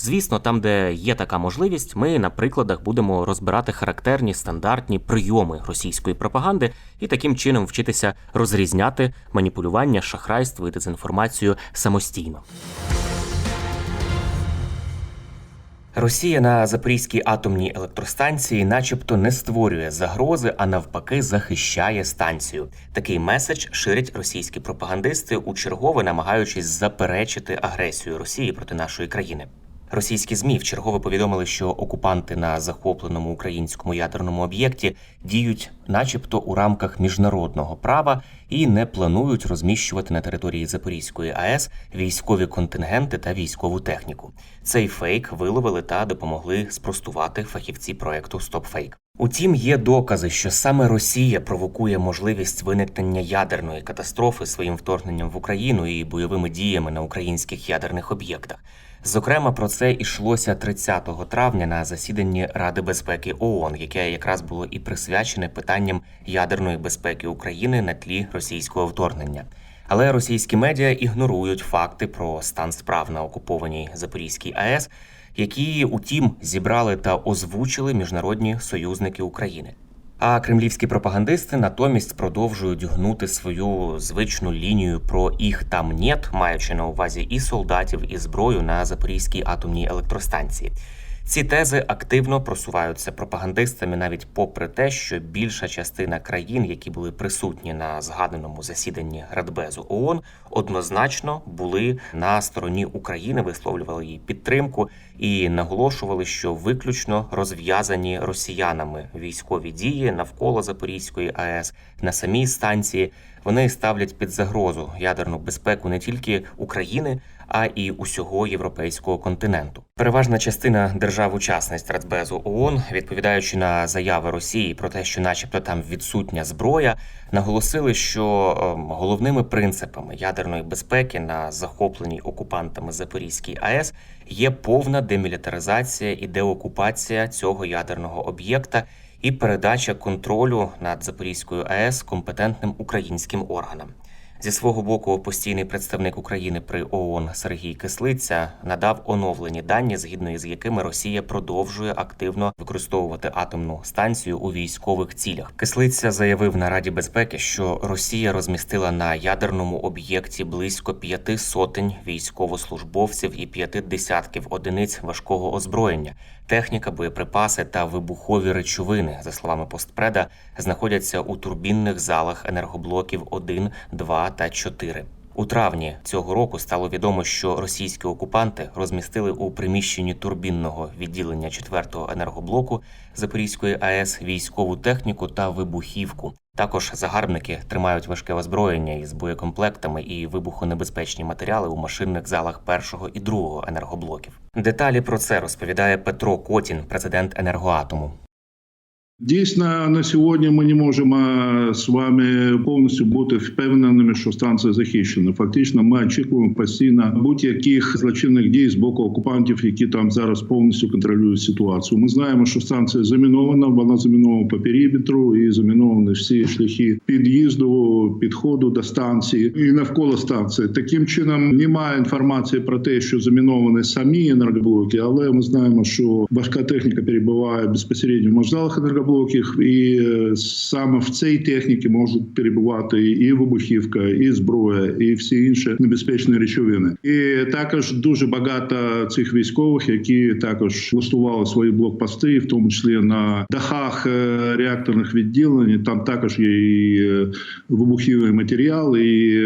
Звісно, там, де є така можливість, ми на прикладах будемо розбирати характерні стандартні прийоми російської пропаганди і таким чином вчитися розрізняти маніпулювання, шахрайство і дезінформацію самостійно. Росія на Запорізькій атомній електростанції, начебто, не створює загрози, а навпаки, захищає станцію. Такий меседж ширять російські пропагандисти у чергове, намагаючись заперечити агресію Росії проти нашої країни. Російські змі вчергове повідомили, що окупанти на захопленому українському ядерному об'єкті діють, начебто, у рамках міжнародного права і не планують розміщувати на території Запорізької АЕС військові контингенти та військову техніку. Цей фейк виловили та допомогли спростувати фахівці проекту StopFake. Утім, є докази, що саме Росія провокує можливість виникнення ядерної катастрофи своїм вторгненням в Україну і бойовими діями на українських ядерних об'єктах. Зокрема, про це йшлося 30 травня на засіданні Ради безпеки ООН, яке якраз було і присвячене питанням ядерної безпеки України на тлі російського вторгнення. Але російські медіа ігнорують факти про стан справ на окупованій Запорізькій АЕС, які, утім, зібрали та озвучили міжнародні союзники України. А кремлівські пропагандисти натомість продовжують гнути свою звичну лінію про їх там нет, маючи на увазі і солдатів, і зброю на Запорізькій атомній електростанції. Ці тези активно просуваються пропагандистами навіть попри те, що більша частина країн, які були присутні на згаданому засіданні Радбезу ООН, однозначно були на стороні України, висловлювали їй підтримку і наголошували, що виключно розв'язані росіянами військові дії навколо Запорізької АЕС на самій станції. Вони ставлять під загрозу ядерну безпеку не тільки України, а і усього європейського континенту. Переважна частина держав-учасниць Радбезу ООН, відповідаючи на заяви Росії про те, що, начебто, там відсутня зброя, наголосили, що ем, головними принципами ядерної безпеки на захопленій окупантами Запорізькій АЕС є повна демілітаризація і деокупація цього ядерного об'єкта і передача контролю над Запорізькою АЕС компетентним українським органам. Зі свого боку, постійний представник України при ООН Сергій Кислиця надав оновлені дані, згідно із якими Росія продовжує активно використовувати атомну станцію у військових цілях. Кислиця заявив на Раді безпеки, що Росія розмістила на ядерному об'єкті близько п'яти сотень військовослужбовців і п'яти десятків одиниць важкого озброєння. Техніка, боєприпаси та вибухові речовини, за словами постпреда, знаходяться у турбінних залах енергоблоків 1, 2 та 4. У травні цього року стало відомо, що російські окупанти розмістили у приміщенні турбінного відділення 4-го енергоблоку Запорізької АЕС військову техніку та вибухівку. Також загарбники тримають важке озброєння із боєкомплектами і вибухонебезпечні матеріали у машинних залах першого і другого енергоблоків. Деталі про це розповідає Петро Котін, президент енергоатому. Дійсно, на сьогодні ми не можемо з вами повністю бути впевненими, що станція захищена. Фактично, ми очікуємо постійно будь-яких злочинних дій з боку окупантів, які там зараз повністю контролюють ситуацію. Ми знаємо, що станція замінована, вона замінована по периметру і заміновані всі шляхи під'їзду, підходу до станції і навколо станції. Таким чином немає інформації про те, що заміновані самі енергоблоки, але ми знаємо, що важка техніка перебуває безпосередньо в вокзалах енергоблоків, енергоблоків, і е, саме в цій техніці можуть перебувати і вибухівка, і зброя, і всі інші небезпечні речовини. І також дуже багато цих військових, які також влаштували свої блокпости, в тому числі на дахах е, реакторних відділень. Там також є і е, вибухівий матеріал, і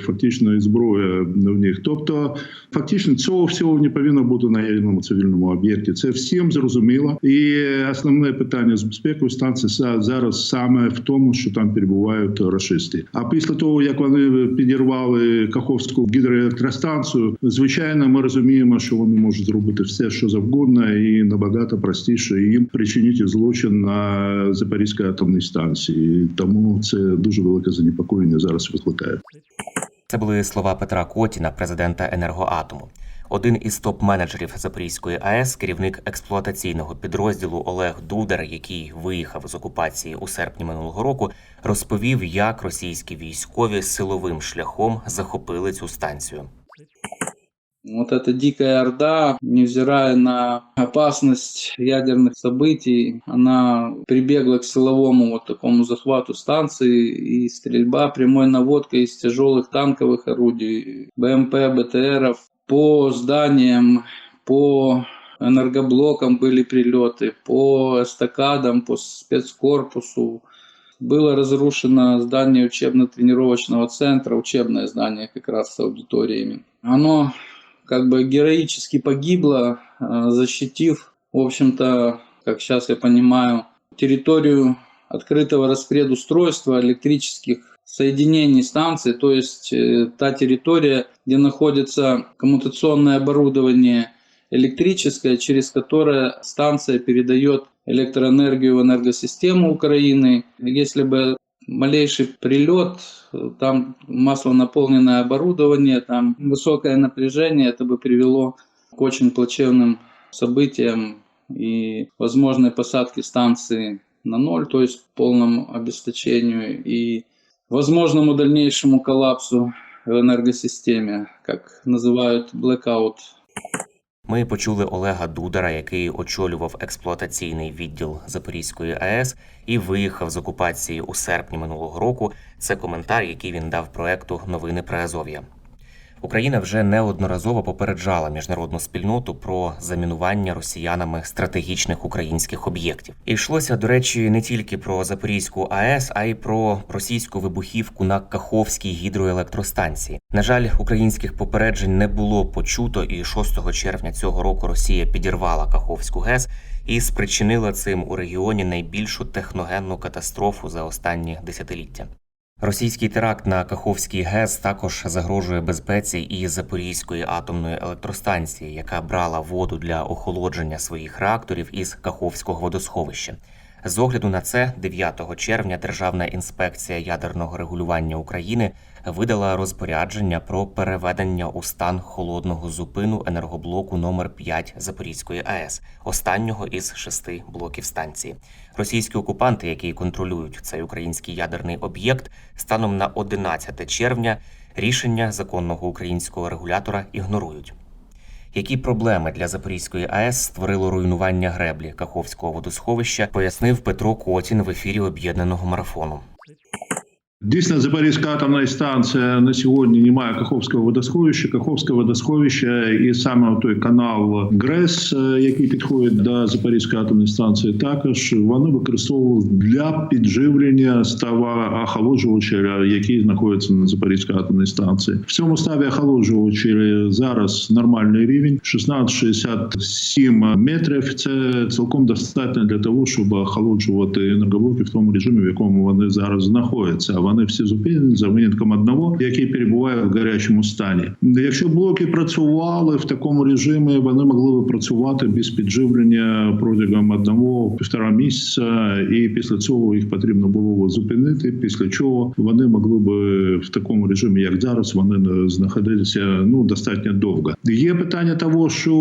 фактично і зброя в них. Тобто, фактично, цього всього не повинно бути на ядерному цивільному об'єкті. Це всім зрозуміло. І основне питання з безпекою станції зараз саме в тому, що там перебувають рашисти. А після того, як вони підірвали Каховську гідроелектростанцію, звичайно, ми розуміємо, що вони можуть зробити все, що завгодно, і набагато простіше їм причинити злочин на Запорізькій атомній станції. Тому це дуже велике занепокоєння зараз викликає. Це були слова Петра Котіна, президента енергоатому. Один із топ-менеджерів Запорізької АЕС, керівник експлуатаційного підрозділу Олег Дудар, який виїхав з окупації у серпні минулого року, розповів, як російські військові силовим шляхом захопили цю станцію. Вот эта дикая орда, невзирая на опасность ядерных событий, она прибегла к силовому вот такому захвату станции и стрельба прямой наводкой из тяжелых танковых орудий, БМП, БТРов по зданиям, по энергоблокам были прилеты, по эстакадам, по спецкорпусу. Было разрушено здание учебно-тренировочного центра, учебное здание как раз с аудиториями. Оно как бы героически погибло, э, защитив, в общем-то, как сейчас я понимаю, территорию открытого распредустройства электрических соединений станции, то есть э, та территория, где находится коммутационное оборудование электрическое, через которое станция передает электроэнергию в энергосистему Украины. Если бы малейший прилет, э, там маслонаполненное оборудование, там высокое напряжение, это бы привело к очень плачевным событиям и возможной посадке станции на ноль, то есть полному обесточению и возможному дальнейшему коллапсу в енергосистемі, як називають блекаут. Ми почули Олега Дудара, який очолював експлуатаційний відділ Запорізької АЕС і виїхав з окупації у серпні минулого року. Це коментар, який він дав проекту Новини про Азов'я. Україна вже неодноразово попереджала міжнародну спільноту про замінування росіянами стратегічних українських об'єктів. І йшлося, до речі, не тільки про Запорізьку АЕС, а й про російську вибухівку на Каховській гідроелектростанції. На жаль, українських попереджень не було почуто, і 6 червня цього року Росія підірвала Каховську ГЕС і спричинила цим у регіоні найбільшу техногенну катастрофу за останні десятиліття. Російський теракт на Каховський ГЕС також загрожує безпеці і Запорізької атомної електростанції, яка брала воду для охолодження своїх реакторів із Каховського водосховища. З огляду на це, 9 червня Державна інспекція ядерного регулювання України видала розпорядження про переведення у стан холодного зупину енергоблоку номер 5 Запорізької АЕС, останнього із шести блоків станції. Російські окупанти, які контролюють цей український ядерний об'єкт, станом на 11 червня рішення законного українського регулятора ігнорують. Які проблеми для Запорізької АЕС створило руйнування греблі Каховського водосховища, пояснив Петро Котін в ефірі об'єднаного марафону. Дійсно, Запорізька атомна станція на сьогодні не має Каховського водосховища. Каховське водосховище і саме той канал ГРЕС, е, який підходить до Запорізької атомної станції, також вони використовували для підживлення става охолоджувача, який знаходиться на Запорізькій атомній станції. В цьому ставі охолоджувача зараз нормальний рівень 16-67 метрів. Це цілком достатньо для того, щоб охолоджувати енергоблоки в тому режимі, в якому вони зараз знаходяться. Вони всі зупинені за винятком одного, який перебуває в гарячому стані. Якщо блоки працювали в такому режимі, вони могли б працювати без підживлення протягом одного півтора місяця, і після цього їх потрібно було зупинити. Після чого вони могли б в такому режимі, як зараз, вони знаходитися ну достатньо довго. Є питання того, що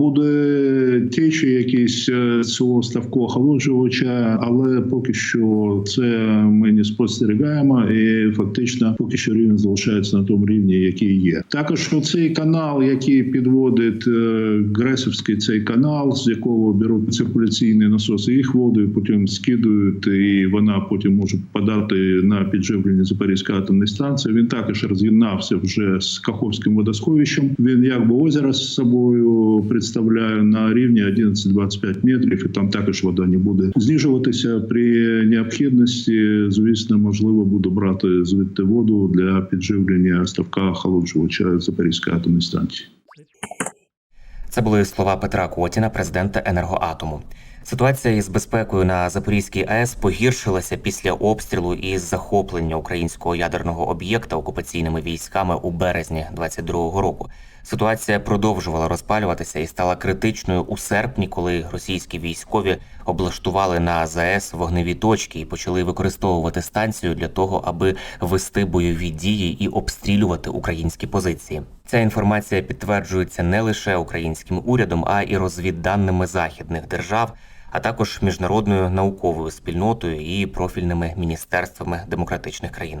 буде течі якісь е, цього ставку охолоджувача, але поки що це ми не спостерігаємо. Проблема, і фактично поки що рівень залишається на тому рівні, який є. Також цей канал, який підводить е, Гресівський цей канал, з якого беруть циркуляційні насоси, їх воду потім скидують, і вона потім може попадати на підживлення Запорізької атомної станції. Він також роз'єднався вже з Каховським водосховищем. Він якби озеро з собою представляє на рівні 11-25 метрів, і там також вода не буде знижуватися при необхідності. Звісно, можливо буде брати звідти воду для підживлення ставка охолоджувача Запорізької атомної станції. Це були слова Петра Котіна, президента енергоатому. Ситуація із безпекою на Запорізькій АЕС погіршилася після обстрілу і захоплення українського ядерного об'єкта окупаційними військами у березні 22-го року. Ситуація продовжувала розпалюватися і стала критичною у серпні, коли російські військові облаштували на ЗАЕС вогневі точки і почали використовувати станцію для того, аби вести бойові дії і обстрілювати українські позиції. Ця інформація підтверджується не лише українським урядом, а й розвідданими західних держав, а також міжнародною науковою спільнотою і профільними міністерствами демократичних країн.